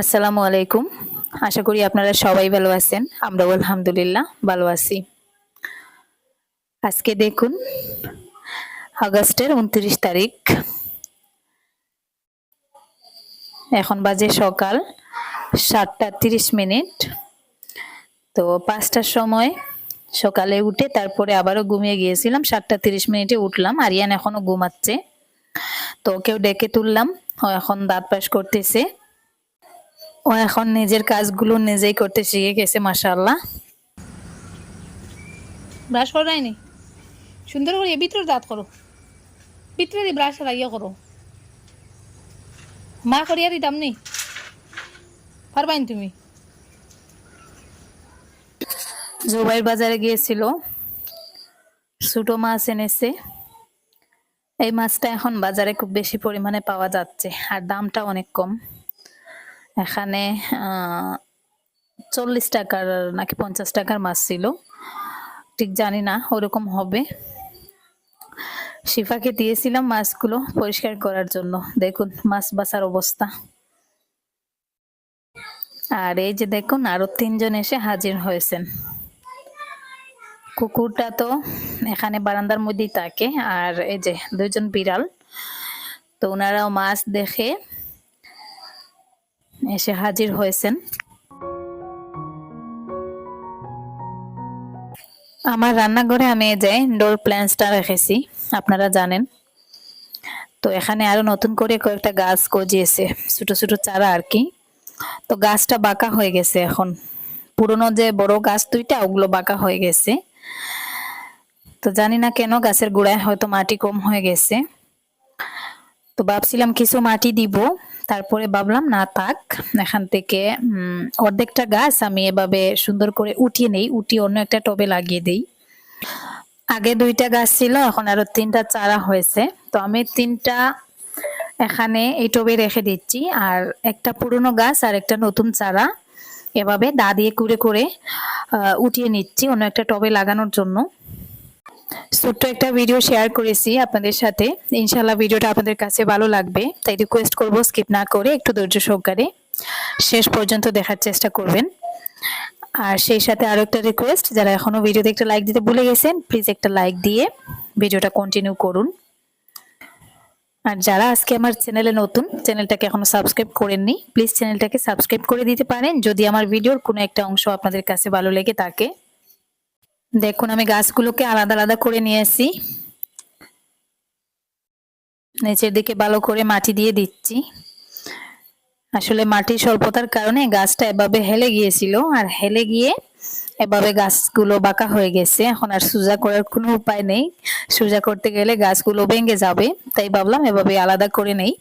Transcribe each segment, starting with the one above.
আসসালামু আলাইকুম। আশা করি আপনারা সবাই ভালো আছেন। আমরাও আলহামদুলিল্লাহ ভালো আছি। আজকে দেখুন, আগস্টের উনত্রিশ তারিখ। এখন বাজে সকাল সাতটা তিরিশ মিনিট। তো পাঁচটার সময় সকালে উঠে তারপরে আবারও ঘুমিয়ে গিয়েছিলাম। সাতটা তিরিশ মিনিটে উঠলাম। আরিয়ান এখনও ঘুমাচ্ছে। তো ওকেও ডেকে তুললাম। এখন দাঁত পাশ করতেছে। ও এখন নিজের কাজগুলো নিজেই করতে শিখে গেছে মাশাআল্লাহ। ব্রাশ করো নাইনি সুন্দর করে ভিতরে দাঁত করো। ভিতরে ব্রাশ লাগিয়ে করো। মা করিয়া দিতাম নি? পারবাইন তুমি? জুবাইর বাজারে গিয়েছিল। ছোটো মাছ এনেছে। এই মাছটা এখন বাজারে খুব বেশি পরিমাণে পাওয়া যাচ্ছে আর দামটা অনেক কম। এখানে চল্লিশ টাকার নাকি পঞ্চাশ টাকার মাছ ছিল। ঠিক জানি না, ওরকম হবে। শিফাকে দিয়েছিলাম মাছগুলো পরিষ্কার করার জন্য। দেখুন, মাছ বাছার অবস্থা। আর এই যে দেখুন, আরও তিনজন এসে হাজির হয়েছেন। কুকুরটা তো এখানে বারান্দার মধ্যেই থাকে। আর এই যে দুজন বিড়াল, তো ওনারাও মাছ দেখে এসে হাজির হয়েছেন। আমার রান্নাঘরে আমি এই যে ডোর প্ল্যান্টসটা রেখেছি, আপনারা জানেন। তো এখানে আরও নতুন করে কয়েকটা গাছ গজিয়েছে, ছোট ছোট চারা আর কি। তো গাছটা বাঁকা হয়ে গেছে এখন। পুরনো যে বড় গাছ দুইটা, ওগুলো বাঁকা হয়ে গেছে। তো জানি না কেন গাছের গোড়ায় হয়তো মাটি কম হয়ে গেছে। তো ভাবছিলাম কিছু মাটি দিব তারপরে ভাবলাম, না থাক, এখান থেকে অর্ধেকটা গাছ আমি এভাবে সুন্দর করে উঠিয়ে নেই, উঠিয়ে অন্য একটা টবে লাগিয়ে দেই। আগে দুইটা গাছ ছিল, এখন আরও তিনটা চারা হয়েছে। তো আমি তিনটা এখানে এই টবে রেখে দিচ্ছি, আর একটা পুরনো গাছ আর একটা নতুন চারা এভাবে দা দিয়ে কুড়ে করে উঠিয়ে নিচ্ছি অন্য একটা টবে লাগানোর জন্য। ছোট্ট একটা ভিডিও শেয়ার করেছি আপনাদের সাথে। ইনশাল্লাহ ভিডিওটা আপনাদের কাছে ভালো লাগবে। তাই রিকোয়েস্ট করব স্কিপ না করে একটু ধৈর্য সহকারে শেষ পর্যন্ত দেখার চেষ্টা করবেন। আর সেই সাথে আরও একটা রিকোয়েস্ট যারা এখনও ভিডিওতে একটা লাইক দিতে ভুলে গেছেন প্লিজ একটা লাইক দিয়ে ভিডিওটা কন্টিনিউ করুন। আর যারা আজকে আমার চ্যানেলে নতুন চ্যানেলটাকে এখনও সাবস্ক্রাইব করেননি প্লিজ চ্যানেলটাকে সাবস্ক্রাইব করে দিতে পারেন। যদি আমার ভিডিওর কোনো একটা অংশ আপনাদের কাছে ভালো লেগে থাকে দেখুন, আমি গাছগুলোকে আলাদা আলাদা করে নিয়েছি নিচের দিকে ভালো করে মাটি দিয়ে দিচ্ছি। আসলে মাটির স্বল্পতার কারণে গাছটা এভাবে হেলে গিয়েছিল, আর হেলে গিয়ে এভাবে গাছগুলো বাঁকা হয়ে গেছে। এখন আর সোজা করার কোনো উপায় নেই। সোজা করতে গেলে গাছগুলো ভেঙে যাবে, তাই ভাবলাম এভাবে আলাদা করে নেই।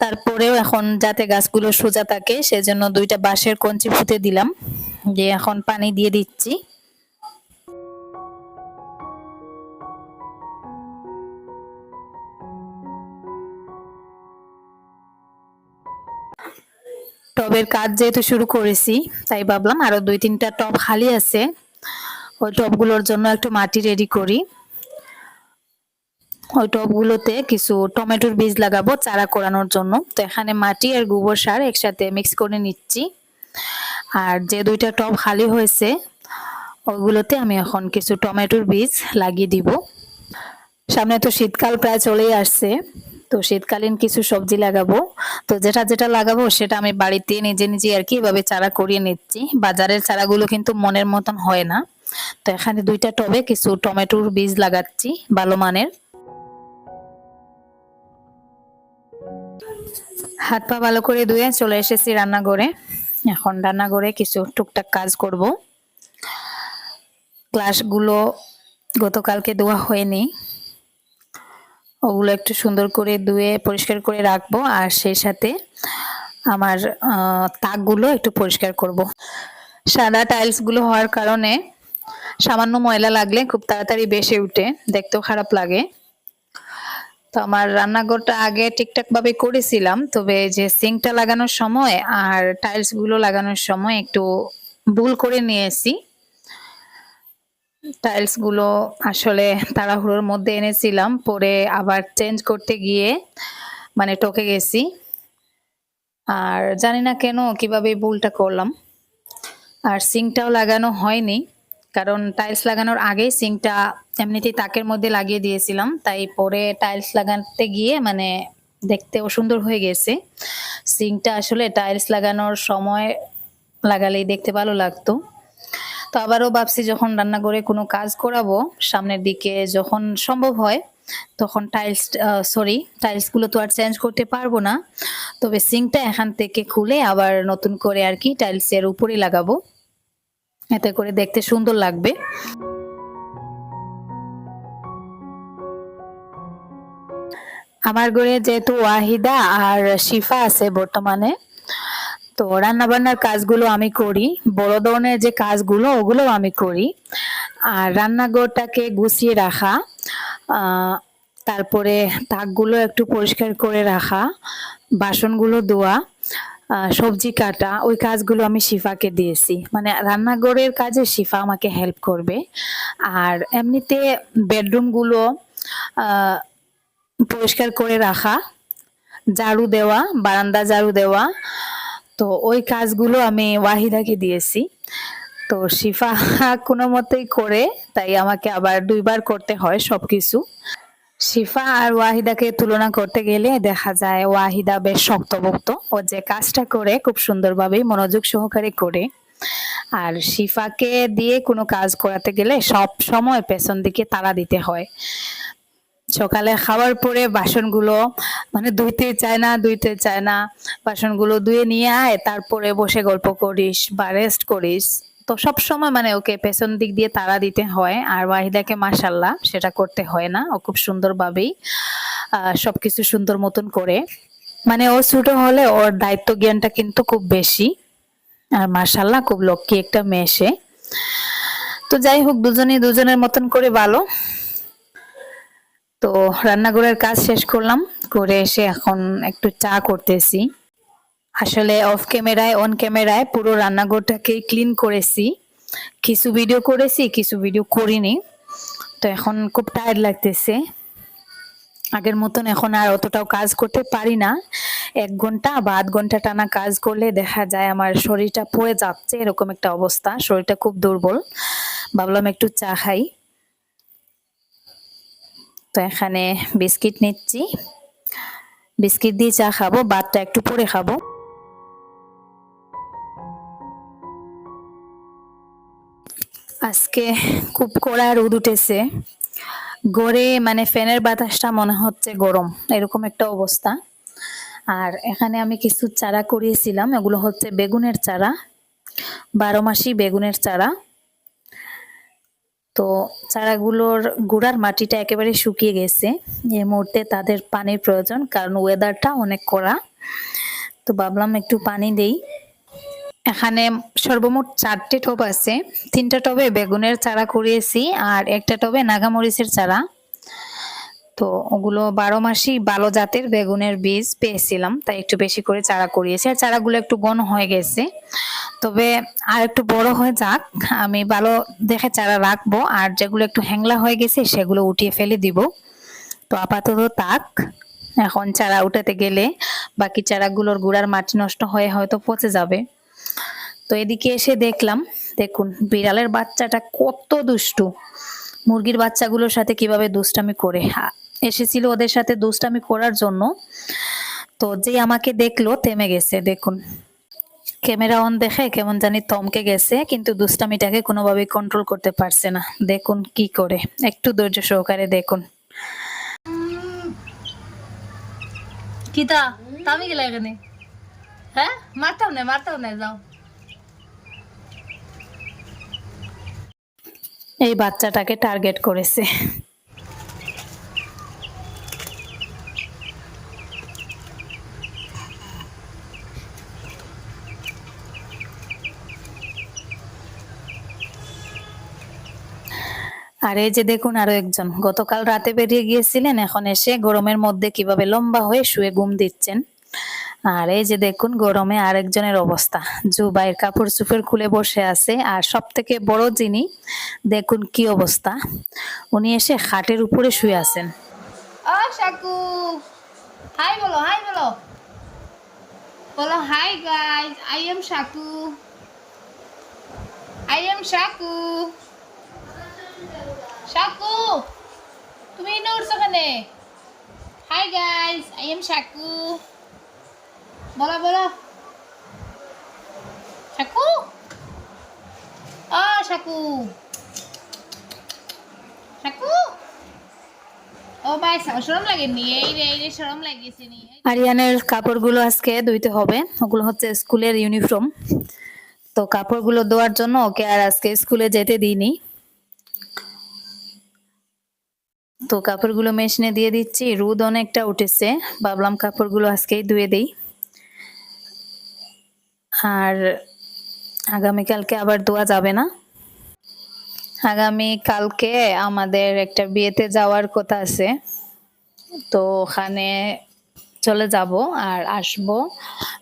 তারপরেও এখন যাতে গাছগুলো সোজা থাকে, সেজন্য দুইটা বাঁশের কঞ্চি পুঁতে দিলাম। যে এখন পানি দিয়ে দিচ্ছি। টবের কাজ যেহেতু শুরু করেছি, তাই ভাবলাম আরও দুই তিনটা টব খালি আছে। ওই টবগুলোর জন্য একটু মাটি রেডি করি। ওই টবগুলোতে কিছু টমেটোর বীজ লাগাবো চারা করানোর জন্য। তো এখানে মাটি আর গোবর সার একসাথে মিক্স করে নিচ্ছি। আর যে দুইটা টব খালি হয়েছে ওইগুলোতে আমি এখন কিছু টমেটোর বীজ লাগিয়ে দিব। সামনে তো শীতকাল প্রায় চলেই আসছে। তো শীতকালীন কিছু সবজি লাগাবো। তো যেটা যেটা লাগাবো সেটা আমি বাড়িতে নিজে নিজে আর কি এভাবে চারা করিয়ে নিচ্ছি। বাজারের চারাগুলো কিন্তু মনের মতন হয় না। তো এখানে দুইটা টবে কিছু টমেটোর বীজ লাগাচ্ছি, ভালো মানের। হাত পা ভালো করে ধুয়ে চলে এসেছি রান্নাঘরে। এখন রান্নাঘরে কিছু টুকটাক কাজ করব। ক্লাসগুলো গতকালকে দেওয়া হয়নি। ওগুলো একটু সুন্দর করে ধুয়ে, পরিষ্কার করে রাখব আর সেই সাথে আমার তাকগুলো একটু পরিষ্কার করব। সাদা টাইলসগুলো হওয়ার কারণে সামান্য ময়লা লাগলে খুব তাড়াতাড়ি বেসে উঠে, দেখতেও খারাপ লাগে তো আমার রান্নাঘরটা আগে ঠিকঠাক ভাবে করেছিলাম, তবে যে সিঙ্কটা লাগানোর সময় আর টাইলসগুলো লাগানোর সময় একটু ভুল করে নিয়েছি টাইলসগুলো আসলে তাড়াহুড়োর মধ্যে এনেছিলাম, পরে আবার চেঞ্জ করতে গিয়ে মানে টকে গেছি। আর জানি না কেন কীভাবে ভুলটা করলাম। আর সিঙ্কটাও লাগানো হয়নি, কারণ টাইলস লাগানোর আগেই সিঙ্কটা এমনিতেই তাকের মধ্যে লাগিয়ে দিয়েছিলাম, তাই পরে টাইলস লাগাতে গিয়ে মানে দেখতে সুন্দর হয়ে গেছে। সিঙ্কটা আসলে টাইলস লাগানোর সময় লাগালেই দেখতে ভালো লাগতো। তো আবারও ভাবছি যখন রান্না করে কোনো কাজ করাবো, সামনের দিকে যখন সম্ভব হয়, তখন টাইলস সরি টাইলসগুলো তো আর চেঞ্জ করতে পারব না। তবে সিঙ্কটা এখান থেকে খুলে আবার নতুন করে আর কি টাইলসের উপরে লাগাবো। এতে করে দেখতে সুন্দর লাগবে। আমার ঘরে যেহেতু ওয়াহিদা আর শিফা আছে বর্তমানে তো রান্না বান্নার কাজগুলো আমি করি, বড় ধরনের যে কাজগুলো ওগুলো আমি করি। আর রান্নাঘরটাকে গুছিয়ে রাখা তারপরে তাকগুলো একটু পরিষ্কার করে রাখা, বাসনগুলো ধোয়া সবজি কাটা, ওই কাজগুলো আমি শিফাকে দিয়েছি। মানে রান্নাঘরের কাজে শিফা আমাকে হেল্প করবে। আর এমনিতে বেডরুমগুলো পরিষ্কার করে রাখা, ঝাড়ু দেওয়া, বারান্দা ঝাড়ু দেওয়া তো ওই কাজগুলো আমি ওয়াহিদাকে দিয়েছি। তো শিফা কোনো মতেই করে, তাই আমাকে আবার দুইবার করতে হয় সব কিছু শিফা আর ওয়াহিদাকে তুলনা করতে গেলে দেখা যায় ওয়াহিদা বেশ শক্তভক্ত ও যে কাজটা করে খুব সুন্দরভাবেই মনোযোগ সহকারে করে। আর শিফাকে দিয়ে কোনো কাজ করাতে গেলে সব সময় পেছন দিকে তালা দিতে হয়। সকালে খাওয়ার পরে বাসনগুলো মানে ধুইতে চায় না, ধুইতে চায় না, বাসনগুলো ধুয়ে নিয়ে আয়, তারপরে বসে গল্প করিস বা রেস্ট করিস। তো সব সময় মানে ওকে পেছন দিক দিয়ে তারা দিতে হয়, আর ওয়াহিদাকে মাশাল্লাহ সেটা করতে হয় না, ও খুব সুন্দরভাবেই সবকিছু সুন্দর মতন করে। মানে ও ছোট হলে ওর দায়িত্ব জ্ঞানটা কিন্তু খুব বেশি, আর মাশাল্লাহ খুব লক্ষ্মী একটা মেয়ে সে। তো যাই হোক, দুজনেই দুজনের মতন করে ভালো। তো রান্নাঘরের কাজ শেষ করলাম। করে এসে এখন একটু চা করতেছি। আসলে অফ ক্যামেরায় অন ক্যামেরায় পুরো রান্নাঘরটাকে ক্লিন করেছি। কিছু ভিডিও করেছি, কিছু ভিডিও করিনি। তো এখন খুব টায়ার্ড লাগতেছে। আগের মতন এখন আর অতটাও কাজ করতে পারি না। এক ঘণ্টা বা আধ ঘণ্টা টানা কাজ করলে দেখা যায় আমার শরীরটা পড়ে যাচ্ছে, এরকম একটা অবস্থা। শরীরটা খুব দুর্বল। ভাবলাম একটু চা খাই। তো এখানে বিস্কিট নিচ্ছি। বিস্কিট দিয়ে চা খাব ভাতটা একটু পরে খাব। আজকে খুব কড়া রোদ উঠেছে। গড়ে মানে ফ্যানের বাতাসটা মনে হচ্ছে গরম, এরকম একটা অবস্থা। আর এখানে আমি কিছু চারা করিয়েছিলাম, এগুলো হচ্ছে বেগুনের চারা, বারো মাসি বেগুনের চারা। তো চারাগুলোর গুড়ার মাটিটা একেবারে শুকিয়ে গেছে। এই মুহূর্তে তাদের পানির প্রয়োজন, কারণ ওয়েদারটা অনেক কড়া। তো ভাবলাম একটু পানি দেই। এখানে সর্বমোট চারটে টব আছে। তিনটা টবে বেগুনের চারা করিয়েছি আর একটা টবে নাগামরিচের চারা। তো ওগুলো বারো মাসই ভালো জাতের বেগুনের বীজ পেয়েছিলাম, তাই একটু বেশি করে চারা করিয়েছি আর চারাগুলো একটু ঘন হয়ে গেছে। তবে আর একটু বড় হয়ে যাক, আমি ভালো দেখে চারা রাখব, আর যেগুলো একটু হ্যাংলা হয়ে গেছে সেগুলো উঠিয়ে ফেলে দিব। তো আপাতত তাক, এখন চারা উঠাতে গেলে বাকি চারাগুলোর গুড়ার মাটি নষ্ট হয়ে হয়তো পচে যাবে। তো এদিকে এসে দেখলাম, দেখুন বিড়ালের বাচ্চাটা কত দুষ্টু। মুরগির বাচ্চাগুলোর সাথে কীভাবে দুষ্টামি করে। এসেছিল ওদের সাথে দুষ্টামি করার জন্য। তো যে আমাকে দেখল, থেমে গেছে, দেখুন। ক্যামেরা অন দেখে কেমন জানি থমকে গেছে কিন্তু দুষ্টামিটাকে কোনোভাবেই কন্ট্রোল করতে পারছে না। দেখুন কি করে। একটু ধৈর্য সহকারে দেখুন। কিতা তামি গেলা এখানে? হ্যাঁ? মারতাম না মারতাম না যাও। এই বাচ্চাটাকে টার্গেট করেছে। আর এই যে দেখুন আরও একজন, গতকাল রাতে বেরিয়ে গিয়েছিলেন, এখন এসে গরমের মধ্যে কীভাবে লম্বা হয়ে শুয়ে ঘুম দিচ্ছেন। আর এই যে দেখুন গরমে আরেকজনের অবস্থা জুবাইয়ের কাপড় চুপড় খুলে বসে আছে, আর সব থেকে বড় যিনি, দেখুন কি অবস্থা, উনি এসে খাটের উপরে শুয়ে আছেন। শাকু হাই বলো হাই বলো। বলো, hi guys I am I am Shaku তুমি এনে উঠছো কেনে? Hi guys I am Shaku বলো বলো। শাকু ও শাকু নি। আরিয়ানের কাপড়গুলো আজকে ধুইতে হবে। ওগুলো হচ্ছে স্কুলের ইউনিফর্ম। তো কাপড়গুলো ধোয়ার জন্য ওকে আর আজকে স্কুলে যেতে দিইনি। তো কাপড়গুলো মেশিনে দিয়ে দিচ্ছি। রোদ অনেকটা উঠেছে। ভাবলাম কাপড়গুলো আজকেই ধুয়ে দিই। আর আগামীকালকে আবার ধোয়া যাবে না। আগামী কালকে আমাদের একটা বিয়েতে যাওয়ার কথা আছে। তো ওখানে চলে যাব আর আসব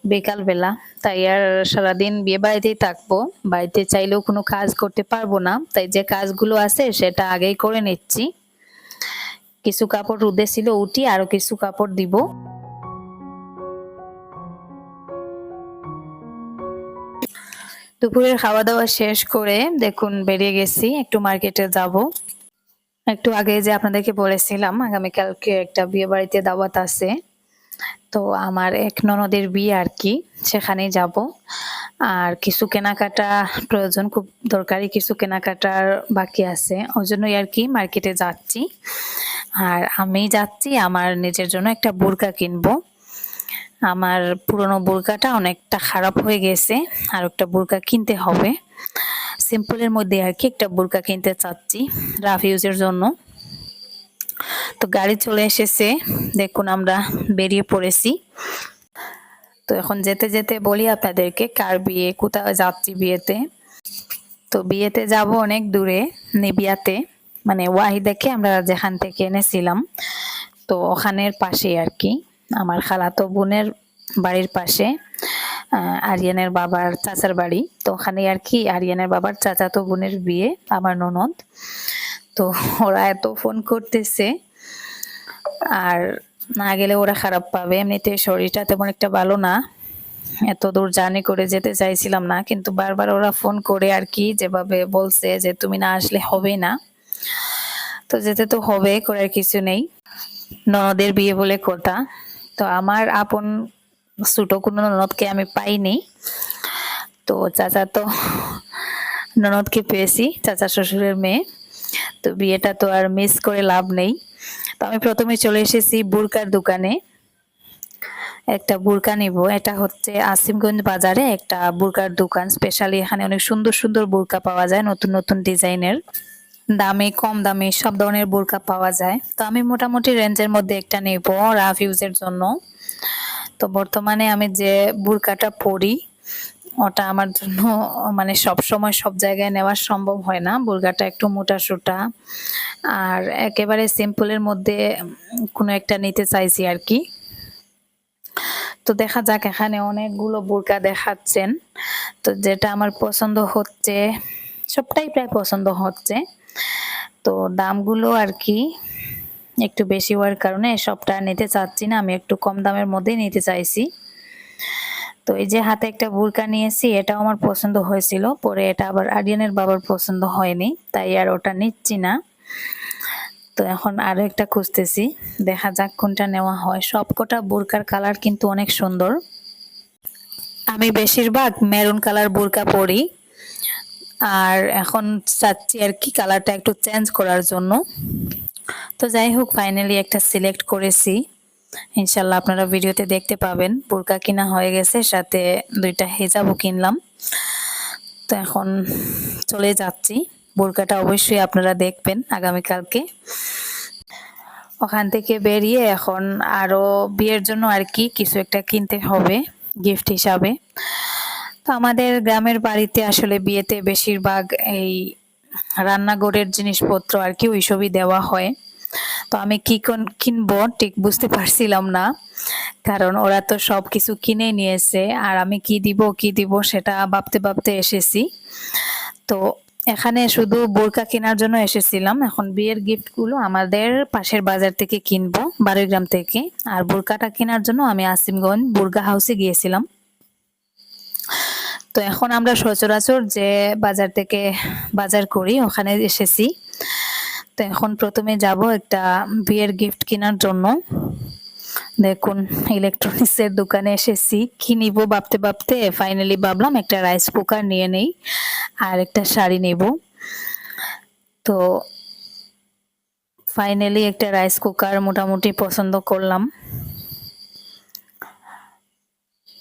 বিকাল বেলা তাই আর সারাদিন বিয়ে বাড়িতেই থাকব। বাড়িতে চাইলেও কোনো কাজ করতে পারব না। তাই যে কাজগুলো আছে সেটা আগেই করে নিচ্ছি। কিছু কাপড় রুদে ছিল, উঠি আরও কিছু কাপড় দিব। দুপুরের খাওয়া দাওয়া শেষ করে দেখুন বেরিয়ে গেছি, একটু মার্কেটে যাব। একটু আগে যে আপনাদেরকে বলেছিলাম, আগামীকালকে একটা বিয়ে বাড়িতে দাওয়াত আছে। তো আমার এক ননদের বিয়ে আর কি, সেখানেই যাব। আর কিছু কেনাকাটা প্রয়োজন, খুব দরকারি কিছু কেনাকাটার বাকি আছে। ওই জন্যই আর কি মার্কেটে যাচ্ছি। আর আমি যাচ্ছি আমার নিজের জন্য একটা বোরকা কিনবো। আমার পুরনো বোরকাটা অনেকটা খারাপ হয়ে গেছে, আর একটা বোরকা কিনতে হবে। সিম্পলের মধ্যে আর কি একটা বোরকা কিনতে চাচ্ছি রাফ ইউজের জন্য। তো গাড়ি চলে এসেছে, দেখুন আমরা বেরিয়ে পড়েছি। তো এখন যেতে যেতে বলি আপনাদেরকে, কার বিয়ে, কোথায় যাচ্ছি বিয়েতে? তো বিয়েতে যাব অনেক দূরে, নেবিয়াতে। মানে ওয়াহিদাকে আমরা যেখান থেকে এনেছিলাম, তো ওখানের পাশে আর কি। আমার খালাতো বোনের বাড়ির পাশে আরিয়ানের বাবার চাচার বাড়ি। তো ওখানে আর কি আরিয়ানের বাবার চাচাতো বোনের বিয়ে, আমার ননদ। তো ওরা এত ফোন করতেছে, আর না গেলে ওরা খারাপ পাবে। এমনিতে শরীরটা তেমন একটা ভালো না। এত দূর জার্নি করে যেতে চাইছিলাম না, কিন্তু বারবার ওরা ফোন করে আর কি, যেভাবে বলছে যে, তুমি না আসলে হবে না। তো যেতে তো হবে, করার কিছু নেই। ননদের বিয়ে বলে কথা। তো আমার আপন ছোট কোনো ননদকে আমি পাইনি। তো চাচা তো ননদকে পেয়েছি, চাচা শ্বশুরের মেয়ে। তো বিয়েটা তো আর মিস করে লাভ নেই। তো আমি প্রথমে চলে এসেছি বুরকার দোকানে। একটা বুরকা নিব। এটা হচ্ছে আসিমগঞ্জ বাজারে একটা বুরকার দোকান। স্পেশালি এখানে অনেক সুন্দর সুন্দর বুরকা পাওয়া যায়, নতুন নতুন ডিজাইনের দামে, কম দামে সব ধরনের বোরকা পাওয়া যায়। তো আমি মোটামুটি রেঞ্জের মধ্যে একটা নেব রাফ ইউজের জন্য। তো বর্তমানে আমি যে বুরকাটা পরি, ওটা আমার জন্য মানে সব সময় সব জায়গায় নেওয়া সম্ভব হয় না। বুরকাটা একটু মোটা সোটা আর একেবারে সিম্পলের মধ্যে কোনো একটা নিতে চাইছি আর কি। তো দেখা যাক, এখানে অনেকগুলো বোরকা দেখাচ্ছেন। তো যেটা আমার পছন্দ হচ্ছে, সবটাই প্রায় পছন্দ হচ্ছে। তো দামগুলো আর কি একটু বেশি হওয়ার কারণে সবটা নিতে চাচ্ছি না, আমি একটু কম দামের মধ্যেই নিতে চাইছি। তো এই যে হাতে একটা বুরকা নিয়েছি, এটাও আমার পছন্দ হয়েছিল, পরে এটা আবার আরিয়ানের বাবার পছন্দ হয়নি, তাই আর ওটা নিচ্ছি না। তো এখন আরও একটা খুঁজতেছি, দেখা যাক কোনটা নেওয়া হয়। সবকটা বোরকার কালার কিন্তু অনেক সুন্দর। আমি বেশিরভাগ মেরুন কালার বোরকা পরি আর এখন চাচ্ছি আর কি কালারটা একটু চেঞ্জ করার জন্য। তো যাই হোক ফাইনালি একটা সিলেক্ট করেছি। ইনশাল্লাহ আপনারা ভিডিওতে দেখতে পাবেন, বোরকা কিনা হয়ে গেছে, সাথে দুইটা হেজাবও কিনলাম। তো এখন চলে যাচ্ছি। বোরকাটা অবশ্যই আপনারা দেখবেন আগামীকালকে। ওখান থেকে বেরিয়ে এখন আরও বিয়ের জন্য আর কি কিছু একটা কিনতে হবে গিফট হিসাবে। তো আমাদের গ্রামের বাড়িতে আসলে বিয়েতে বেশিরভাগ এই রান্নাঘরের জিনিসপত্র আর কি ওইসবই দেওয়া হয়। তো আমি কি কোন- কিনবো ঠিক বুঝতে পারছিলাম না, কারণ ওরা তো সব কিছু কিনে নিয়েছে আর আমি কি দিব কি দিব সেটা ভাবতে ভাবতে এসেছি। তো এখানে শুধু বোরকা কেনার জন্য এসেছিলাম, এখন বিয়ের গিফটগুলো আমাদের পাশের বাজার থেকে কিনবো বারোগ্রাম থেকে। আর বোরকাটা কেনার জন্য আমি আসিমগঞ্জ বুর্গা হাউসে গিয়েছিলাম। তো এখন আমরা সচরাচর যে বাজার থেকে বাজার করি, ওখানে এসেছি। তো এখন প্রথমে যাব একটা বিয়ের গিফট কেনার জন্য। দেখুন ইলেকট্রনিক্স এর দোকানে এসেছি। কি নিব ভাবতে ভাবতে? ফাইনালি ভাবলাম একটা রাইস কুকার নিয়ে নেই আর একটা শাড়ি নেব। তো ফাইনালি একটা রাইস কুকার মোটামুটি পছন্দ করলাম।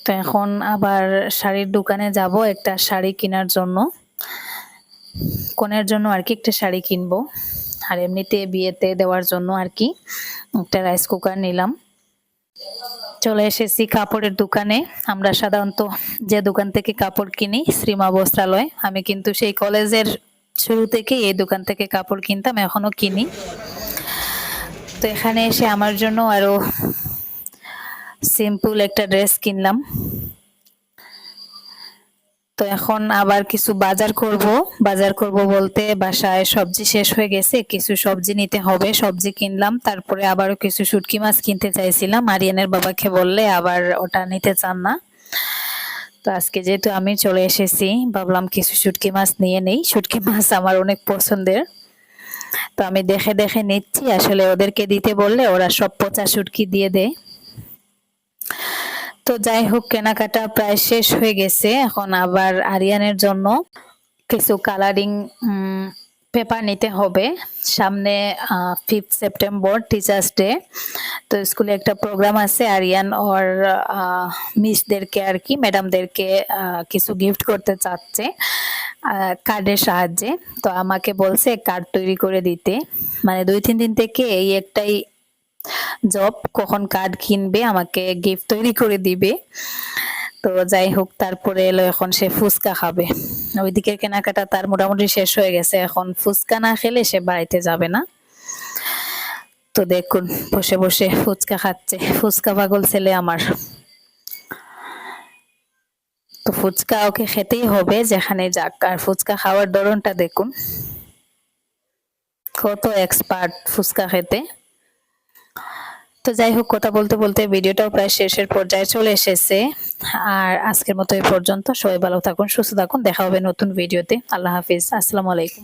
তো এখন আবার শাড়ির দোকানে যাব একটা শাড়ি কেনার জন্য। কনের জন্য আর কি একটা শাড়ি কিনবো। আর এমনিতে বিয়েতে দেওয়ার জন্য আর কি একটা রাইস কুকার নিলাম। চলে এসেছি কাপড়ের দোকানে। আমরা সাধারণত যে দোকান থেকে কাপড় কিনি, শ্রীমা বস্ত্রালয়। আমি কিন্তু সেই কলেজের শুরু থেকে এই দোকান থেকে কাপড় কিনতাম এখনও কিনি। তো এখানে এসে আমার জন্য আরও সিম্পল একটা ড্রেস কিনলাম। তো এখন আবার কিছু বাজার করব। বাজার করব বলতে বাসায় সবজি শেষ হয়ে গেছে, কিছু সবজি নিতে হবে, সবজি কিনলাম, তারপরে আবারও কিছু শুটকি মাছ কিনতে চাইছিলাম। আরিয়ানের বাবাকে বললে আবার ওটা নিতে চান না। তো আজকে যেহেতু আমি চলে এসেছি, ভাবলাম কিছু শুটকি মাছ নিয়ে নেই। শুটকি মাছ আমার অনেক পছন্দের। তো আমি দেখে দেখে নিচ্ছি, আসলে ওদেরকে দিতে বললে ওরা সব পচা শুটকি দিয়ে দেয়। তো যাই হোক, কেনাকাটা প্রায় শেষ হয়ে গেছে। এখন আবার আরিয়ানের জন্য কিছু কালারিং পেপার নিতে হবে। সামনে ফিফথ সেপ্টেম্বর টিচার্স ডে তো স্কুলে একটা প্রোগ্রাম আছে, আরিয়ান ওর মিসদেরকে আর কি ম্যাডামদেরকে কিছু গিফট করতে চাচ্ছে কার্ডের সাহায্যে। তো আমাকে বলছে কার্ড তৈরি করে দিতে। মানে দুই, তিন দিন থেকে এই একটাই জব কখন কার্ড কিনবে, আমাকে গিফট তৈরি করে দিবে। তো যাই হোক, তারপরে এলো এখন সে ফুচকা খাবে। ওইদিকে কেনাকাটা তার মোটামুটি শেষ হয়ে গেছে। এখন ফুচকা না খেলে সে বাড়িতে যাবে না। তো দেখুন, বসে বসে ফুচকা খাচ্ছে। ফুচকা পাগল ছেলে আমার। তো ফুচকা ওকে খেতেই হবে, যেখানে যাক। আর ফুচকা খাওয়ার ধরনটা দেখুন। কত এক্সপার্ট ফুচকা খেতে। তো যাই হোক, কথা বলতে বলতে ভিডিওটাও প্রায় শেষের পর্যায়ে চলে এসেছে। আর আজকের মতো এই পর্যন্ত। সবাই ভালো থাকুন, সুস্থ থাকুন। দেখা হবে নতুন ভিডিওতে। আল্লাহ হাফিজ। আসসালামু আলাইকুম।